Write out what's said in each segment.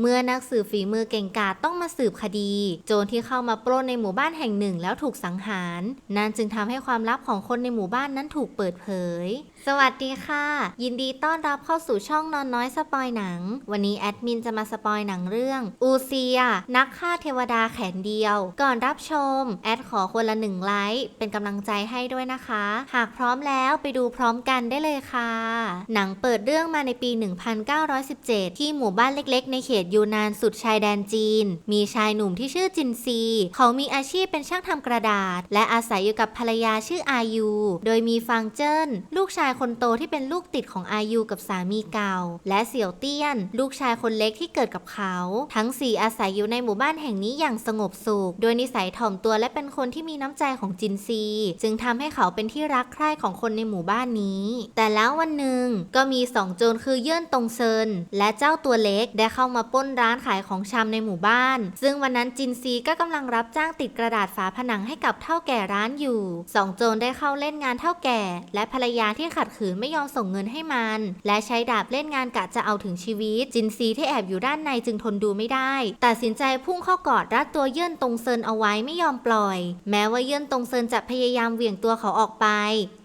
เมื่อนักสืบฝีมือเก่งกาจต้องมาสืบคดี โจรที่เข้ามาปล้นในหมู่บ้านแห่งหนึ่งแล้วถูกสังหาร นั่นจึงทำให้ความลับของคนในหมู่บ้านนั้นถูกเปิดเผย สวัสดีค่ะ ยินดีต้อนรับเข้าสู่ช่องนอนน้อยสปอยหนัง วันนี้แอดมินจะมาสปอยหนังเรื่องอูเซีย นักฆ่าเทวดาแขนเดียว ก่อนรับชม แอดขอคนละหนึ่งไลค์เป็นกำลังใจให้ด้วยนะคะ หากพร้อมแล้วไปดูพร้อมกันได้เลยค่ะ หนังเปิดเรื่องมาในปี 1917 ที่หมู่บ้านเล็กๆ ในเขตยูนานสุดชายแดนจีน มีชายหนุ่มที่ชื่อจินซี เขามีอาชีพเป็นช่างทำกระดาษ และอาศัยอยู่กับภรรยาชื่ออายู โดยมีฟางเจิ้นลูกชายคนโตที่เป็นลูกติดของอายูกับสามีเก่า และเสี่ยวเตี้ยน ลูกชายคนเล็กที่เกิดกับเขา ทั้งสี่อาศัยอยู่ในหมู่บ้านแห่งนี้อย่างสงบสุข โดยนิสัยถ่อมตัวและเป็นคนที่มีน้ำใจของจินซี จึงทำให้เขาเป็นที่รักใคร่ของคนในหมู่บ้านนี้ แต่แล้ววันหนึ่งก็มีสองโจรคือเยื่นตงเซินและเจ้าตัวเล็กได้เข้ามาป้นร้านขายของชำในหมู่บ้าน ซึ่งวันนั้นจินซีก็กำลังรับจ้างติดกระดาษฝาผนังให้กับเท่าแก่ร้านอยู่สองโจรได้เข้าเล่นงานเท่าแก่ และภรรยาที่ขัดขืนไม่ยอมส่งเงินให้มัน และใช้ดาบเล่นงานกะจะเอาถึงชีวิต จินซีที่แอบอยู่ด้านในจึงทนดูไม่ได้ ตัดสินใจพุ่งเข้ากอดรัดตัวเยื่นตรงเซินเอาไว้ไม่ยอมปล่อย แม้ว่าเยื่นตรงเซินจะพยายามเหวี่ยงตัวเขาออกไป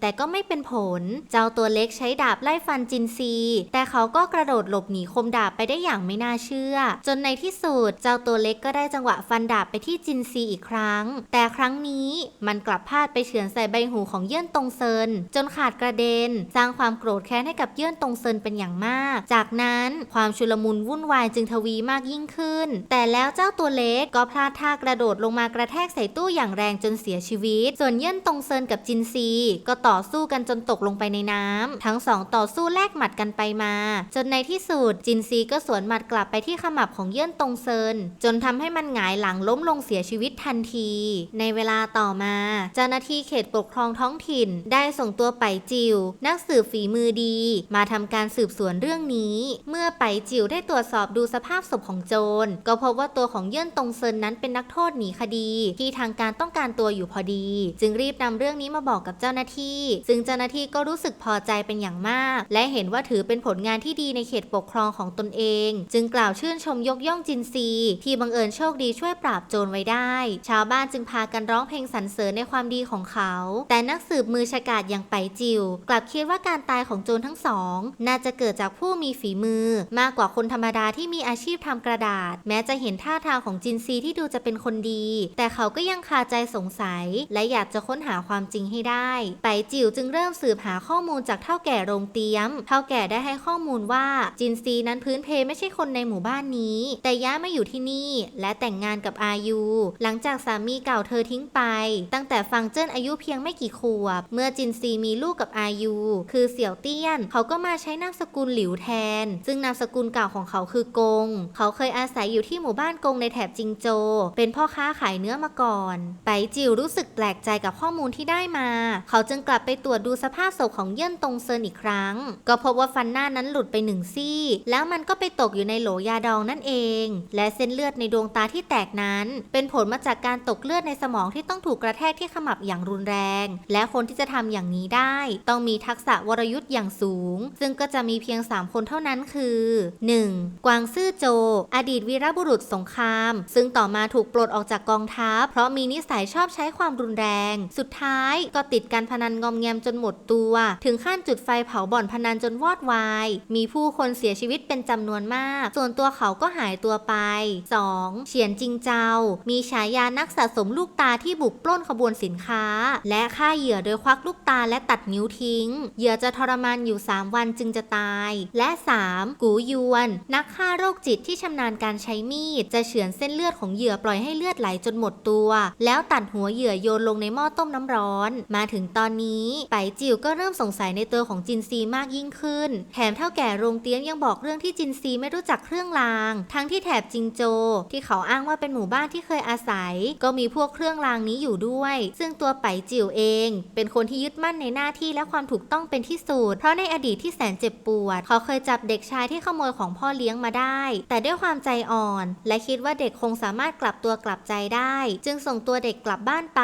แต่ก็ไม่เป็นผล เจ้าตัวเล็กใช้ดาบไล่ฟันจินซี แต่เขาก็กระโดดหลบหนีคมดาบไปได้อย่างไม่น่าเชื่อ จนในที่สุดเจ้าตัวเล็กก็ได้จังหวะฟันดาบไปที่จินซีอีกครั้ง แต่ครั้งนี้มันกลับพลาดไปเฉือนใส่ใบหูของเยื่นตรงเซิน จนขาดกระเด็นสร้างความโกรธแค้นให้กับเยื่นตงเซินเป็นอย่างมาก จากนั้นความชุลมุนวุ่นวายจึงทวีมากยิ่งขึ้น แต่แล้วเจ้าตัวเล็กก็พลาดท่ากระโดดลงมากระแทกใส่ตู้อย่างแรงจนเสียชีวิต ส่วนเยื่นตงเซินกับจินซี ก็ต่อสู้กันจนตกลงไปในน้ำทั้งสองต่อสู้แลกหมัดกันไปมา จนในที่สุดจินซีก็สวนหมัดกลับไปที่ขมับของเยื่นตงเซิน จนทำให้มันหงายหลังล้มลงเสียชีวิตทันที ในเวลาต่อมา เจ้าหน้าที่เขตปกครองท้องถิ่น ได้ส่งตัวไปจิวนักสืบฝีมือดี มาทำการสืบสวนเรื่องนี้ เมื่อไปจิ๋วได้ตรวจสอบดูสภาพศพของโจร ก็พบว่าตัวของเยื่นตงเซินนั้นเป็นนักโทษหนีคดี ที่ทางการต้องการตัวอยู่พอดี จึงรีบนำเรื่องนี้มาบอกกับเจ้าหน้าที่ ซึ่งเจ้าหน้าที่ก็รู้สึกพอใจเป็นอย่างมาก และเห็นว่าถือเป็นผลงานที่ดีในเขตปกครองของตนเอง จึงกล่าวชื่นชมยกย่องจินซี ที่บังเอิญโชคดีช่วยปราบโจรไว้ได้ ชาวบ้านจึงพากันร้องเพลงสรรเสริญในความดีของเขา แต่นักสืบมือฉกาจอย่างไปจิวกลับคิดว่าการตายของโจรทั้งสอง น่าจะเกิดจากผู้มีฝีมือ มากกว่าคนธรรมดาที่มีอาชีพทำกระดาษ แม้จะเห็นท่าทางของจินซีที่ดูจะเป็นคนดี แต่เขาก็ยังคาใจสงสัย และอยากจะค้นหาความจริงให้ได้ไปจิ๋วจึงเริ่มสืบหาข้อมูลจากเท่าแก่โรงเตี๊ยม เท่าแก่ได้ให้ข้อมูลว่าจินซีนั้นพื้นเพไม่ใช่คนในหมู่บ้านนี้ แต่ย้ายมาอยู่ที่นี่ และแต่งงานกับอายูหลังจากสามีเก่าเธอทิ้งไป ตั้งแต่ฟังเจิ้นอายุเพียงไม่กี่ขวบ เมื่อจินซีมีลูกกับอายูคือเสี่ยวเตี้ยน เขาก็มาใช้นามสกุลหลิวแทน ซึ่งนามสกุลเก่าของเขาคือกง เขาเคยอาศัยอยู่ที่หมู่บ้านกงในแถบจิงโจ เป็นพ่อค้าขายเนื้อมาก่อน ไปจิวรู้สึกแปลกใจกับข้อมูลที่ได้มา เขาจึงกลับไปตรวจดูสภาพศพของเย่นตงเซินอีกครั้ง ก็พบว่าฟันหน้านั้นหลุดไปหนึ่งซี่ แล้วมันก็ไปตกอยู่ในโหลยาดองนั่นเอง และเส้นเลือดในดวงตาที่แตกนั้น เป็นผลมาจากการตกเลือดในสมองที่ต้องถูกกระแทกที่ขมับอย่างรุนแรง และคนที่จะทำอย่างนี้ได้ ต้องมีทักษะวรยุทธ์อย่างสูง ซึ่งก็จะมีเพียง 3 คนเท่านั้นคือ 1. กวางซื่อโจ อดีตวีรบุรุษสงคราม ซึ่งต่อมาถูกปลดออกจากกองทัพเพราะมีนิสัยชอบใช้ความรุนแรง สุดท้ายก็ติดการพนันงอมแงมจนหมดตัว ถึงขั้นจุดไฟเผาบ่อนพนันจนวอดวาย มีผู้คนเสียชีวิตเป็นจำนวนมาก ส่วนตัวเขาก็หายตัวไป 2. เฉียนจิงเจ้า มีฉายานักสะสมลูกตาที่บุกปล้นขบวนสินค้า และฆ่าเหยื่อโดยควักลูกตาและตัดนิ้วทิ้งเหยื่อจะทรมานอยู่ 3 วันจึงจะตาย และ 3. กูยวน นักฆ่าโรคจิตที่ชำนาญการใช้มีด จะเฉือนเส้นเลือดของเหยื่อปล่อยให้เลือดไหลจนหมดตัว แล้วตัดหัวเหยื่อโยนลงในหม้อต้มน้ำร้อน มาถึงตอนนี้ไปจิ๋วก็เริ่มสงสัยในตัวของจินซีมากยิ่งขึ้น แถมเท่าแก่โรงเตี้ยมยังบอกเรื่องที่จินซีไม่รู้จักเครื่องราง ทั้งที่แถบจิงโจ ที่เขาอ้างว่าเป็นหมู่บ้านที่เคยอาศัย ก็มีพวกเครื่องรางนี้อยู่ด้วย ซึ่งตัวไปจิ๋วเอง เป็นคนที่ยึดมั่นในหน้าที่และความถูกกต้องเป็นที่สุด เพราะในอดีตที่แสนเจ็บปวด เขาเคยจับเด็กชายที่ขโมยของพ่อเลี้ยงมาได้ แต่ด้วยความใจอ่อน และคิดว่าเด็กคงสามารถกลับตัวกลับใจได้ จึงส่งตัวเด็กกลับบ้านไป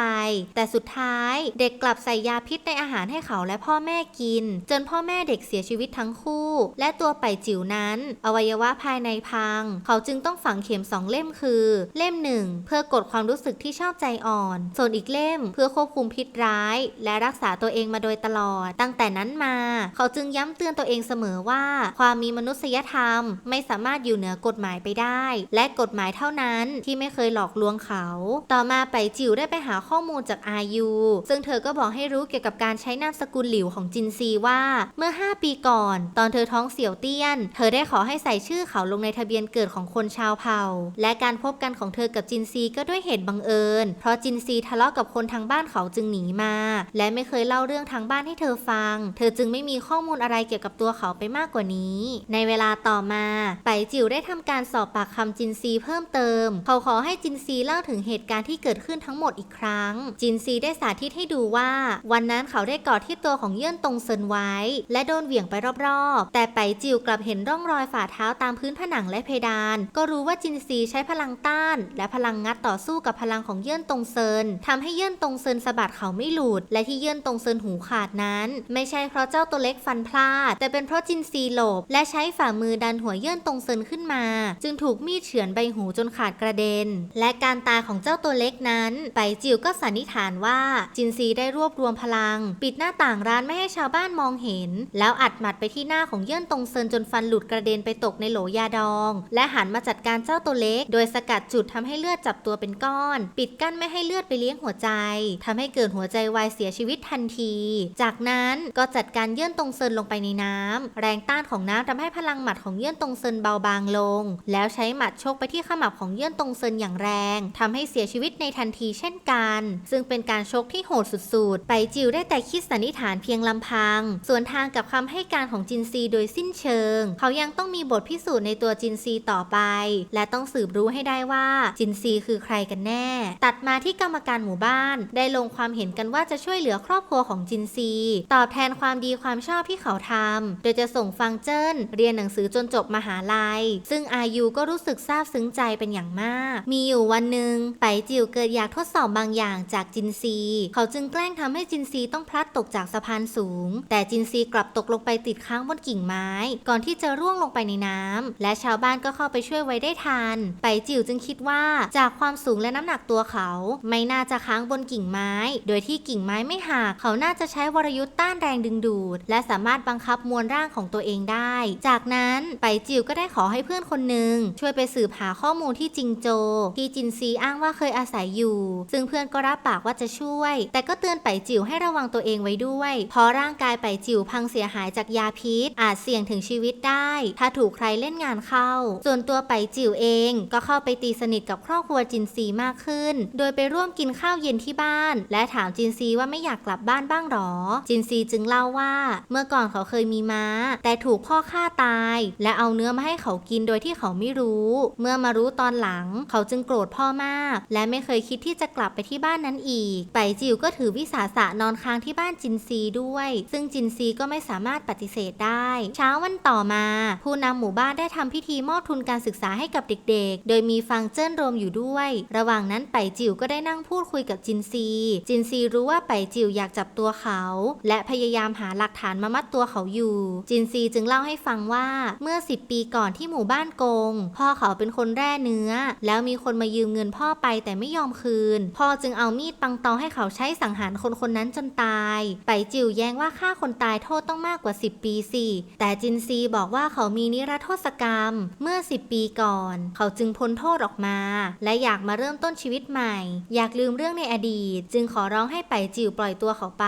แต่สุดท้ายเด็กกลับใส่ยาพิษในอาหารให้เขาและพ่อแม่กิน จนพ่อแม่เด็กเสียชีวิตทั้งคู่ และตัวไปจิ๋วนั้น อวัยวะภายในพัง เขาจึงต้องฝังเข็มสองเล่มคือ เล่มหนึ่งเพื่อกดความรู้สึกที่ชอบใจอ่อน ส่วนอีกเล่มเพื่อควบคุมพิษร้าย และรักษาตัวเองมาโดยตลอดตั้งแต่นั้นมา เขาจึงย้ำเตือนตัวเองเสมอว่า ความมีมนุษยธรรมไม่สามารถอยู่เหนือกฎหมายไปได้ และกฎหมายเท่านั้นที่ไม่เคยหลอกลวงเขา ต่อมาไปจิ๋วได้ไปหาข้อมูลจากอายุซึ่งเธอก็บอกให้รู้เกี่ยวกับการใช้นามสกุลหลิวของจินซีว่า เมื่อ 5 ปีก่อน ตอนเธอท้องเสี่ยวเตี้ยน เธอได้ขอให้ใส่ชื่อเขาลงในทะเบียนเกิดของคนชาวเผ่า และการพบกันของเธอกับจินซีก็ด้วยเหตุบังเอิญ เพราะจินซีทะเลาะกับคนทางบ้านเขาจึงหนีมา และไม่เคยเล่าเรื่องทางบ้านให้เธอฟังเธอจึงไม่มีข้อมูลอะไรเกี่ยวกับตัวเขาไปมากกว่านี้ ในเวลาต่อมาไปจิ๋วได้ทำการสอบปากคำจินซีเพิ่มเติม เขาขอให้จินซีเล่าถึงเหตุการณ์ที่เกิดขึ้นทั้งหมดอีกครั้ง จินซีได้สาธิตให้ดูว่า วันนั้นเขาได้กอดที่ตัวของเยื่นตรงเซินไว้ และโดนเหวี่ยงไปรอบๆ แต่ไปจิ๋วกลับเห็นร่องรอยฝ่าเท้าตามพื้นผนังและเพดาน ก็รู้ว่าจินซีใช้พลังต้าน และพลังงัดต่อสู้กับพลังของเยื่นตรงเซินทำให้เยื่นตรงเซินสะบัดเขาไม่หลุด และที่เยื่นตรงเซินหูขาดนั้นไม่ใช่เพราะเจ้าตัวเล็กฟันพลาด แต่เป็นเพราะจินซีหลบ และใช้ฝ่ามือดันหัวเยื่นตรงเซินขึ้นมา จึงถูกมีดเฉือนใบหูจนขาดกระเด็น และการตายของเจ้าตัวเล็กนั้น ไปจิ๋วก็สันนิษฐานว่าจินซีได้รวบรวมพลัง ปิดหน้าต่างร้านไม่ให้ชาวบ้านมองเห็น แล้วอัดหมัดไปที่หน้าของเยื่นตรงเซินจนฟันหลุดกระเด็นไปตกในโหลยาดอง และหันมาจัดการเจ้าตัวเล็ก โดยสกัดจุดทำให้เลือดจับตัวเป็นก้อน ปิดกั้นไม่ให้เลือดไปเลี้ยงหัวใจทำให้เกิดหัวใจวายเสียชีวิตทันที จากนั้นก็จัดการเยื่นตรงเซินลงไปในน้ำแรงต้านของน้ำทำให้พลังหมัดของเยื่นตรงเซินเบาบางลง แล้วใช้หมัดชกไปที่ขมับของเยื่นตรงเซินอย่างแรงทำให้เสียชีวิตในทันทีเช่นกัน ซึ่งเป็นการชกที่โหดสุดๆ ไปจิวได้แต่คิดสันนิษฐานเพียงลำพัง ส่วนทางกับคำให้การของจินซีโดยสิ้นเชิง เขายังต้องมีบทพิสูจน์ในตัวจินซีต่อไป และต้องสืบรู้ให้ได้ว่าจินซีคือใครกันแน่ ตัดมาที่กรรมการหมู่บ้าน ได้ลงความเห็นกันว่าจะช่วยเหลือครอบครัวของจินซีตอบแทนความดีความชอบที่เขาทำ โดยจะส่งฟังเจิ้น เรียนหนังสือจนจบมหาลัย ซึ่งอายุก็รู้สึกซาบซึ้งใจเป็นอย่างมาก มีอยู่วันหนึ่งไปจิวเกิดอยากทดสอบบางอย่างจากจินซี เขาจึงแกล้งทำให้จินซีต้องพลัดตกจากสะพานสูง แต่จินซีกลับตกลงไปติดค้างบนกิ่งไม้ ก่อนที่จะร่วงลงไปในน้ำและชาวบ้านก็เข้าไปช่วยไว้ได้ทัน ไปจิวจึงคิดว่าจากความสูงและน้ำหนักตัวเขา ไม่น่าจะค้างบนกิ่งไม้ โดยที่กิ่งไม้ไม่หักเขาน่าจะใช้วรยุทธ์ต้านแรงดึงดูด และสามารถบังคับมวลร่างของตัวเองได้ จากนั้นไปจิวก็ได้ขอให้เพื่อนคนหนึ่งช่วยไปสืบหาข้อมูลที่จิงโจ ที่จินซีอ้างว่าเคยอาศัยอยู่ ซึ่งเพื่อนก็รับปากว่าจะช่วย แต่ก็เตือนไปจิวให้ระวังตัวเองไว้ด้วยเพราะร่างกายไปจิวพังเสียหายจากยาพิษ อาจเสี่ยงถึงชีวิตได้ ถ้าถูกใครเล่นงานเข้า ส่วนตัวไปจิวเองก็เข้าไปตีสนิทกับครอบครัวจินซีมากขึ้น โดยไปร่วมกินข้าวเย็นที่บ้าน และถามจินซีว่าไม่อยากกลับบ้านบ้างหรอ จินซีจึงเล่าว่า เมื่อก่อนเขาเคยมีม้า แต่ถูกพ่อฆ่าตาย และเอาเนื้อมาให้เขากินโดยที่เขาไม่รู้ เมื่อมารู้ตอนหลัง เขาจึงโกรธพ่อมาก และไม่เคยคิดที่จะกลับไปที่บ้านนั้นอีกไปจิวก็ถือวิสาสะนอนค้างที่บ้านจินซีด้วย ซึ่งจินซีก็ไม่สามารถปฏิเสธได้ เช้าวันต่อมา ผู้นำหมู่บ้านได้ทำพิธีมอบทุนการศึกษาให้กับเด็กๆ โดยมีฟังเจิ้นรวมอยู่ด้วย ระหว่างนั้นไปจิวก็ได้นั่งพูดคุยกับจินซี จินซีรู้ว่าไปจิวอยากจับตัวเขา และพยายามหาหลักฐานมามัดตัวเขาอยู่ จินซีจึงเล่าให้ฟังว่าเมื่อ 10 ปีก่อนที่หมู่บ้านโกง พ่อเขาเป็นคนแร่เนื้อ แล้วมีคนมายืมเงินพ่อไปแต่ไม่ยอมคืน พ่อจึงเอามีดปังตอให้เขาใช้สังหารคนคนนั้นจนตาย ไปจิวแย้งว่าฆ่าคนตายโทษต้องมากกว่า 10 ปีสิแต่จินซีบอกว่าเขามีนิรโทษกรรมเมื่อ 10 ปีก่อน เขาจึงพ้นโทษออกมา และอยากมาเริ่มต้นชีวิตใหม่ อยากลืมเรื่องในอดีต จึงขอร้องให้ไปจิวปล่อยตัวเขาไป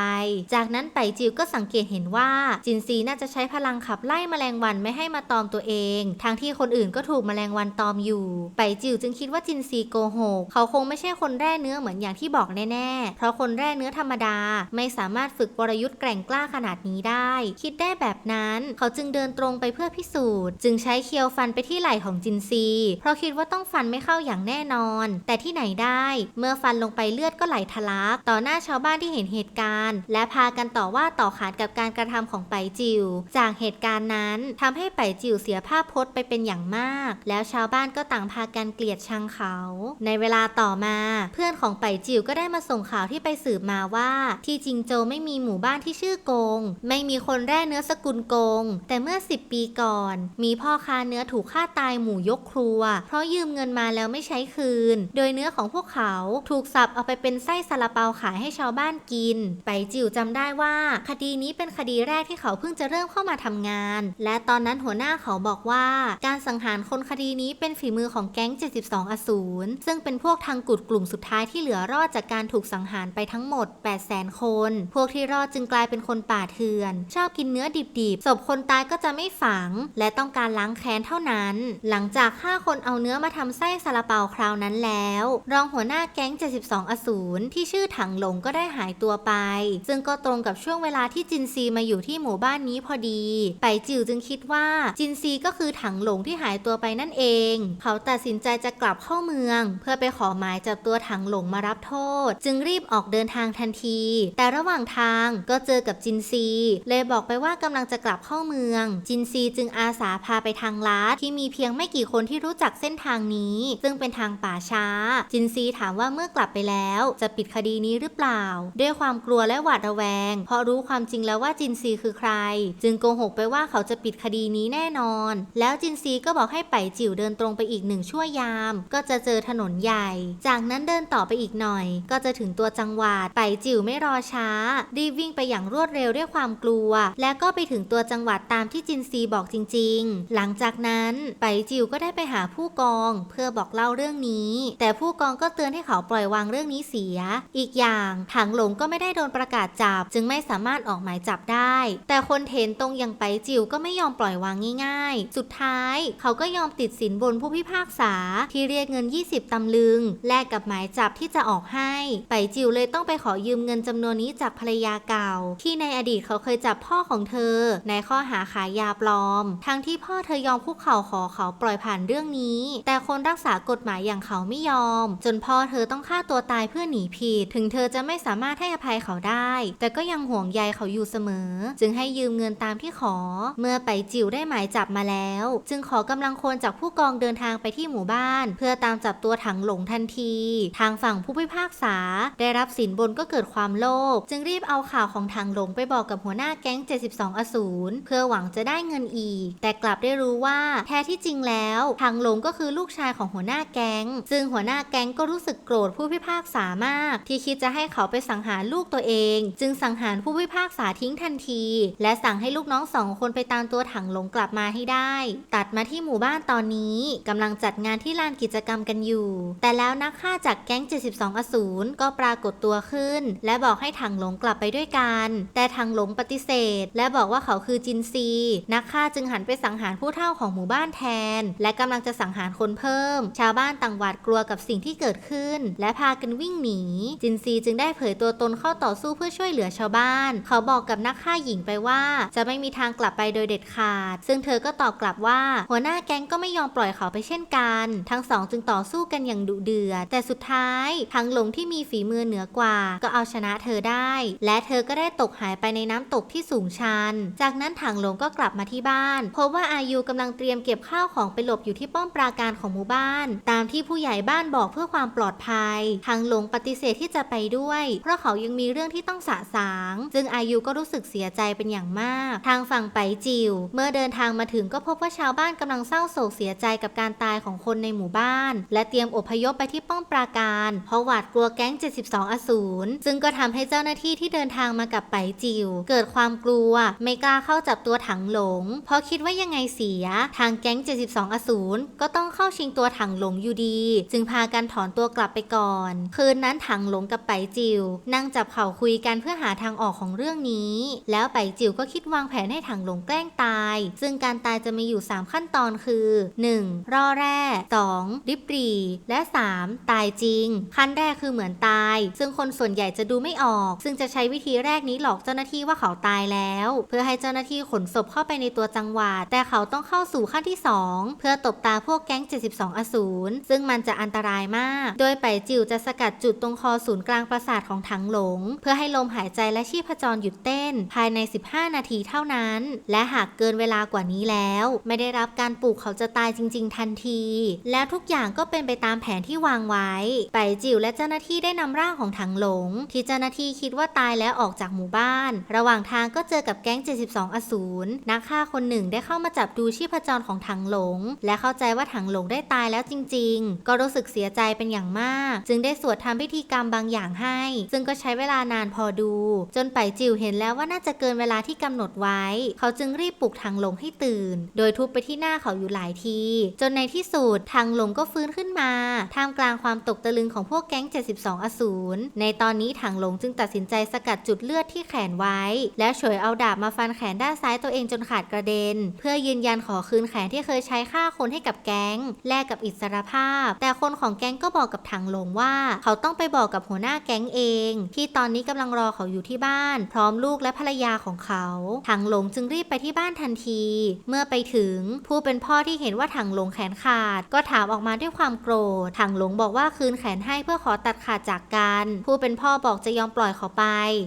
จากนั้นไปจิวก็สังเกตเห็นว่าจินซีน่าจะใช้พลังขับไล่แมลงวันไม่ให้มาตอมตัวเอง ทั้งที่คนอื่นก็ถูกแมลงวันตอมอยู่ ไปจิวจึงคิดว่าจินซีโกหก เขาคงไม่ใช่คนแร่เนื้อเหมือนอย่างที่บอกแน่ๆ เพราะคนแร่เนื้อธรรมดา ไม่สามารถฝึกวรยุทธ์แกร่งกล้าขนาดนี้ได้ คิดได้แบบนั้น เขาจึงเดินตรงไปเพื่อพิสูจน์ จึงใช้เคียวฟันไปที่ไหล่ของจินซี เพราะคิดว่าต้องฟันไม่เข้าอย่างแน่นอน แต่ที่ไหนได้ เมื่อฟันลงไปเลือดก็ไหลทะลัก ต่อหน้าชาวบ้านที่เห็นเหตุการณ์ และพากันต่อว่าว่าต่อขานกับการกระทำของไปจิว จากเหตุการณ์นั้นทำให้ไปจิวเสียภาพพจน์ไปเป็นอย่างมาก แล้วชาวบ้านก็ต่างพากันเกลียดชังเขา ในเวลาต่อมาเพื่อนของไปจิวก็ได้มาส่งข่าวที่ไปสืบมาว่า ที่จิงโจไม่มีหมู่บ้านที่ชื่อโกง ไม่มีคนแร่เนื้อสกุลโกง แต่เมื่อ 10 ปีก่อน มีพ่อค้าเนื้อถูกฆ่าตายหมู่ยกครัว เพราะยืมเงินมาแล้วไม่ใช้คืน โดยเนื้อของพวกเขาถูกสับเอาไปเป็นไส้ซาลาเปาขายให้ชาวบ้านกิน ไปจิ๋วจำได้ว่าคดีนี้เป็นคดีแรกที่เขาเพิ่งจะเริ่มเข้ามาทำงาน และตอนนั้นหัวหน้าเขาบอกว่า การสังหารคนคดีนี้เป็นฝีมือของแก๊ง 72 อสูร ซึ่งเป็นพวกทางกุดกลุ่มสุดท้ายที่เหลือรอดจากการถูกสังหารไปทั้งหมด 800,000 คน พวกที่รอดจึงกลายเป็นคนป่าเถื่อน ชอบกินเนื้อดิบๆ ศพคนตายก็จะไม่ฝัง และต้องการล้างแค้นเท่านั้น หลังจากฆ่าคนเอาเนื้อมาทำไส้ซาลาเปาคราวนั้นแล้ว รองหัวหน้าแก๊ง 72 อสูรที่ชื่อถังหลงก็ได้หายตัวไป ซึ่งก็ตรงกับช่วงเวลาที่จินซีมาอยู่ที่หมู่บ้านนี้พอดี ไปจิวจึงคิดว่าจินซีก็คือถังหลงที่หายตัวไปนั่นเอง เขาตัดสินใจจะกลับเข้าเมือง เพื่อไปขอหมายจับตัวถังหลงมารับโทษ จึงรีบออกเดินทางทันที แต่ระหว่างทางก็เจอกับจินซี เลยบอกไปว่ากำลังจะกลับเข้าเมือง จินซีจึงอาสาพาไปทางลัดที่มีเพียงไม่กี่คนที่รู้จักเส้นทางนี้ ซึ่งเป็นทางป่าช้า จินซีถามว่าเมื่อกลับไปแล้ว จะปิดคดีนี้หรือเปล่า ด้วยความกลัวและหวาดระแวงเพราะรู้ความจริงแล้วว่าจินซีคือใคร จึงโกหกไปว่าเขาจะปิดคดีนี้แน่นอน แล้วจินซีก็บอกให้ไปจิ๋วเดินตรงไปอีกหนึ่งชั่วยาม ก็จะเจอถนนใหญ่ จากนั้นเดินต่อไปอีกหน่อย ก็จะถึงตัวจังหวัดไปจิ๋วไม่รอช้า รีบวิ่งไปอย่างรวดเร็วด้วยความกลัว และก็ไปถึงตัวจังหวัดตามที่จินซีบอกจริง ๆ หลังจากนั้นไปจิ๋วก็ได้ไปหาผู้กอง เพื่อบอกเล่าเรื่องนี้ แต่ผู้กองก็เตือนให้เขาปล่อยวางเรื่องนี้เสีย อีกอย่างถังหลงก็ไม่ได้โดนประกาศจับ จึงไม่สามารถออกหมายจับได้ แต่คนเทนตรงอย่างไปจิ๋วก็ไม่ยอมปล่อยวางง่าย ๆ สุดท้าย เขาก็ยอมติดสินบนผู้พิพากษาที่เรียกเงิน 20 ตำลึง แลกกับหมายจับที่จะออกให้ ไปจิ๋วเลยต้องไปขอยืมเงินจำนวนนี้จากภรรยาเก่า ที่ในอดีตเขาเคยจับพ่อของเธอ ในข้อหาขายยาปลอม ทั้งที่พ่อเธอยอมคุกเข่าขอเขาปล่อยผ่านเรื่องนี้ แต่คนรักษากฎหมายอย่างเขาไม่ยอม จนพ่อเธอต้องฆ่าตัวตายเพื่อหนีผิด ถึงเธอจะไม่สามารถให้อภัยเขาได้ แต่ก็ยังห่วงใยเขาอยู่เสมอ จึงให้ยืมเงินตามที่ขอ เมื่อไปจิ๋วได้หมายจับมาแล้ว จึงขอกำลังคนจากผู้กองเดินทางไปที่หมู่บ้าน เพื่อตามจับตัวถังหลงทันที ทางฝั่งผู้พิพากษา ได้รับสินบนก็เกิดความโลภจึงรีบเอาข่าวของถังหลงไปบอกกับหัวหน้าแก๊ง 72 อสูรเพื่อหวังจะได้เงินอีก แต่กลับได้รู้ว่าแท้ที่จริงแล้วถังหลงก็คือลูกชายของหัวหน้าแก๊ง ซึ่งหัวหน้าแก๊งก็รู้สึกโกรธผู้พิพากษามาก ที่คิดจะให้เขาไปสังหารลูกตัวเอง จึงสังหารผู้พิพากษาทิ้งทันที และสั่งให้ลูกน้องสองคนไปตามตัวถังหลงกลับมาให้ได้ ตัดมาที่หมู่บ้านตอนนี้กำลังจัดงานที่ลานกิจกรรมกันอยู่ แต่แล้วนักฆ่าจากแก๊ง 72 อสูรก็ปรากฏตัวขึ้น และบอกให้ถังหลงกลับไปด้วยกัน แต่ถังหลงปฏิเสธ และบอกว่าเขาคือจินซี นักฆ่าจึงหันไปสังหารผู้เฒ่าของหมู่บ้านแทน และกำลังจะสังหารคนเพิ่ม ชาวบ้านต่างหวาดกลัวกับสิ่งที่เกิดขึ้น และพากันวิ่งหนี จินซีจึงได้เผยตัวตนเข้าต่อสู้เพื่อช่วยเหลือชาวบ้านเขาบอกกับนักฆ่าหญิงไปว่า จะไม่มีทางกลับไปโดยเด็ดขาด ซึ่งเธอก็ตอบกลับว่า หัวหน้าแก๊งก็ไม่ยอมปล่อยเขาไปเช่นกัน ทั้งสองจึงต่อสู้กันอย่างดุเดือด แต่สุดท้ายทั้งหลงที่มีฝีมือเหนือกว่า ก็เอาชนะเธอได้ และเธอก็ได้ตกหายไปในน้ำตกที่สูงชัน จากนั้นถังหลงก็กลับมาที่บ้านพบว่าอายุกำลังเตรียมเก็บข้าวของไปหลบอยู่ที่ป้อมปราการของหมู่บ้าน ตามที่ผู้ใหญ่บ้านบอกเพื่อความปลอดภัยถังหลงปฏิเสธที่จะไปด้วย เพราะเขายังมีเรื่องที่ต้องสะสางซึ่งอายุก็รู้สึกเสียใจเป็นอย่างมาก ทางฝั่งไปจิว เมื่อเดินทางมาถึงก็พบว่าชาวบ้านกำลังเศร้าโศกเสียใจกับการตายของคนในหมู่บ้าน และเตรียมอพยพไปที่ป้อมปราการ เพราะหวาดกลัวแก๊ง 72 อสูร ซึ่งก็ทำให้เจ้าหน้าที่ที่เดินทางมากับไปจิว เกิดความกลัว ไม่กล้าเข้าจับตัวถังหลง เพราะคิดว่ายังไงเสีย ทางแก๊ง 72 อสูรก็ต้องเข้าชิงตัวถังหลงอยู่ดี จึงพากันถอนตัวกลับไปก่อน คืนนั้นถังหลงกับไปจิว นั่งจับเข่าคุยกันเพื่อหาทางออกของเรื่องนี้ แล้วไปจิวก็คิดวางแผนให้ถังหลงแกล้งตาย ซึ่งการตายจะมีอยู่ 3 ขั้นตอนคือ 1. รอแร่ 2. ริบรีและ 3. ตายจริง ขั้นแรกคือเหมือนตาย ซึ่งคนส่วนใหญ่จะดูไม่ออก ซึ่งจะใช้วิธีแรกนี้หลอกเจ้าหน้าที่ว่าเขาตายแล้ว เพื่อให้เจ้าหน้าที่ขนศพเข้าไปในตัวจังหวัด แต่เขาต้องเข้าสู่ขั้นที่ 2 เพื่อตบตาพวกแก๊ง 72 อสูร ซึ่งมันจะอันตรายมาก โดยไปจิวจะสกัดจุดตรงคอศูนย์กลางประสาทของถังหลง เพื่อให้ลมหายใจและชีพพจรหยุดเต้นภายใน 15 นาทีเท่านั้น และหากเกินเวลากว่านี้แล้ว ไม่ได้รับการปลูกเขาจะตายจริง ๆ ทันที แล้วทุกอย่างก็เป็นไปตามแผนที่วางไว้ ไปจิ๋วและเจ้าหน้าที่ได้นำร่างของถังหลง ที่เจ้าหน้าที่คิดว่าตายแล้วออกจากหมู่บ้าน ระหว่างทางก็เจอกับแก๊ง 72 อสูรนักฆ่าคนหนึ่งได้เข้ามาจับดูชีพจรของถังหลง และเข้าใจว่าถังหลงได้ตายแล้วจริง ๆ ก็รู้สึกเสียใจเป็นอย่างมาก จึงได้สวดทำพิธีกรรมบางอย่างให้ ซึ่งก็ใช้เวลานานพอดู จนไปจิ๋วเห็นแล้วว่าน่าจะเกินเวลาที่กำหนดไว้ เขาจึงรีบปลุกถังหลงให้ตื่น โดยทุบไปที่หน้าเขาอยู่หลายที จนในที่สุดถังหลงก็ฟื้นขึ้นมา ท่ามกลางความตกตะลึงของพวกแก๊ง 72 อสูร ในตอนนี้ถังหลงจึงตัดสินใจสกัดจุดเลือดที่แขนไว้ และฉยเอาดาบมาฟันแขนด้านซ้ายตัวเองจนขาดกระเด็น เพื่อยืนยันขอคืนแขนที่เคยใช้ฆ่าคนให้กับแก๊ง แลกกับอิสรภาพ แต่คนของแก๊งก็บอกกับถังหลงว่า เขาต้องไปบอกกับหัวหน้าแก๊งเอง ที่ตอนนี้กำลังรอเขาอยู่ที่บ้านพร้อมลูกและภรรยาของเขาถังหลงจึงรีบไปที่บ้านทันที เมื่อไปถึงผู้เป็นพ่อที่เห็นว่าถังหลงแขนขาด ก็ถามออกมาด้วยความโกรธถังหลงบอกว่าคืนแขนให้เพื่อขอตัดขาดจากกัน ผู้เป็นพ่อบอกจะยอมปล่อยเขาไป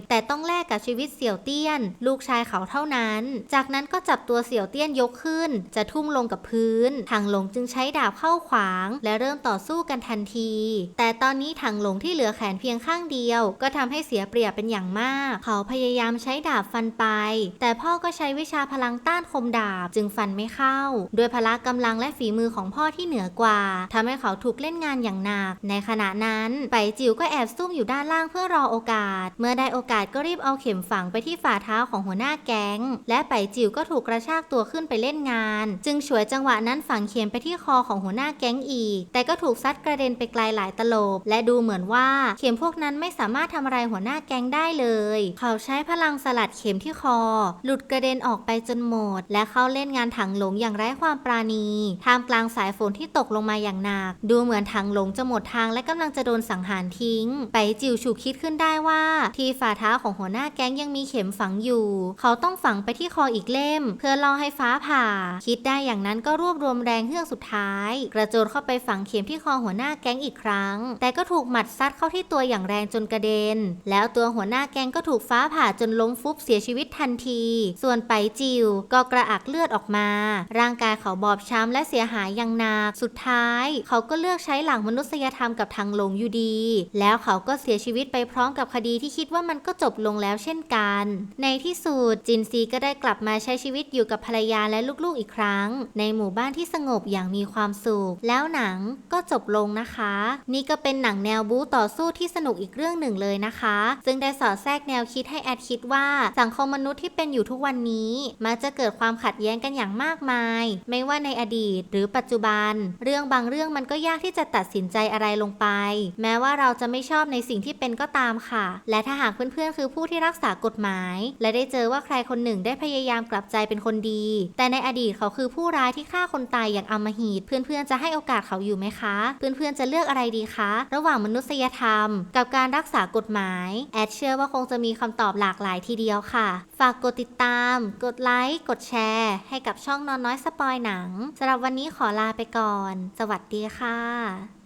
แต่ต้องแลกกับชีวิตเสี่ยวเตี้ยน ลูกชายเขาเท่านั้น จากนั้นก็จับตัวเสี่ยวเตี้ยนยกขึ้น จะทุ่มลงกับพื้นถังหลงจึงใช้ดาบเข้าขวาง และเริ่มต่อสู้กันทันที แต่ตอนนี้ถังหลงที่เหลือแขนเพียงข้างเดียว ก็ทำให้เสียเปรียบเป็นอย่างมากเขาพยายามใช้ดาบฟันไป แต่พ่อก็ใช้วิชาพลังต้านคมดาบจึงฟันไม่เข้า ด้วยพละกำลังและฝีมือของพ่อที่เหนือกว่าทำให้เขาถูกเล่นงานอย่างหนัก ในขณะนั้นไปจิ๋วก็แอบซุ่มอยู่ด้านล่างเพื่อรอโอกาส เมื่อได้โอกาสก็รีบเอาเข็มฝังไปที่ฝ่าเท้าของหัวหน้าแก๊ง และไปจิ๋วก็ถูกกระชากตัวขึ้นไปเล่นงาน จึงฉวยจังหวะนั้นฝังเข็มไปที่คอของหัวหน้าแก๊งอีก แต่ก็ถูกซัดกระเด็นไปไกลหลายตลบ และดูเหมือนว่าเข็มพวกนั้นไม่สามารถทำอะไรหัวหน้าแก๊งได้เลยเขาใช้พลังสลัดเข็มที่คอ หลุดกระเด็นออกไปจนหมด และเข้าเล่นงานถังหลงอย่างไร้ความปราณีท่ามกลางสายฝนที่ตกลงมาอย่างหนัก ดูเหมือนถังหลงจะหมดทางและกำลังจะโดนสังหารทิ้ง ไปจิวฉุกคิดขึ้นได้ว่า ที่ฝ่าเท้าของหัวหน้าแก๊งยังมีเข็มฝังอยู่ เขาต้องฝังไปที่คออีกเล่ม เพื่อล่อให้ฟ้าผ่า คิดได้อย่างนั้นก็รวบรวมแรงเฮือกสุดท้าย กระโจนเข้าไปฝังเข็มที่คอหัวหน้าแก๊งอีกครั้ง แต่ก็ถูกหมัดซัดเข้าที่ตัวอย่างแรงจนกระเด็น แล้วตัวหัวหน้าแก๊งก็ถูกฟ้าผ่าจนล้มฟุบเสียชีวิตทันที ส่วนไปจิวก็กระอักเลือดออกมา ร่างกายเขาบอบช้ำและเสียหายอย่างหนัก สุดท้าย เขาก็เลือกใช้หลังมนุษยธรรมกับทางลงอยู่ดี แล้วเขาก็เสียชีวิตไปพร้อมกับคดีที่คิดว่ามันก็จบลงแล้วเช่นกัน ในที่สุดจินซีก็ได้กลับมาใช้ชีวิตอยู่กับภรรยาและลูกๆอีกครั้ง ในหมู่บ้านที่สงบอย่างมีความสุข แล้วหนังก็จบลงนะคะ นี่ก็เป็นหนังแนวบู๊ต่อสู้ที่สนุกอีกเรื่องหนึ่งเลยนะคะ ซึ่งได้สอดแทรกแนวคิดให้แอดคิดว่าสังคมมนุษย์ที่เป็นอยู่ทุกวันนี้มักจะเกิดความขัดแย้งกันอย่างมากมาย ไม่ว่าในอดีตหรือปัจจุบัน เรื่องบางเรื่องมันก็ยากที่จะตัดสินใจอะไรลงไป แม้ว่าเราจะไม่ชอบในสิ่งที่เป็นก็ตามค่ะ และถ้าหากเพื่อนๆ คือผู้ที่รักษากฎหมาย และได้เจอว่าใครคนหนึ่งได้พยายามกลับใจเป็นคนดี แต่ในอดีตเขาคือผู้ร้ายที่ฆ่าคนตายอย่างอำมหิตเพื่อนๆจะให้โอกาสเขาอยู่ไหมคะ เพื่อนๆจะเลือกอะไรดีคะ ระหว่างมนุษยธรรม กับการรักษากฎหมาย แอดเชื่อว่าคงจะมีคำตอบหลากหลายทีเดียวค่ะ ฝากกดติดตาม กดไลค์ กดแชร์ ให้กับช่องนอนน้อยสปอยหนังสำหรับวันนี้ขอลาไปก่อน สวัสดีค่ะ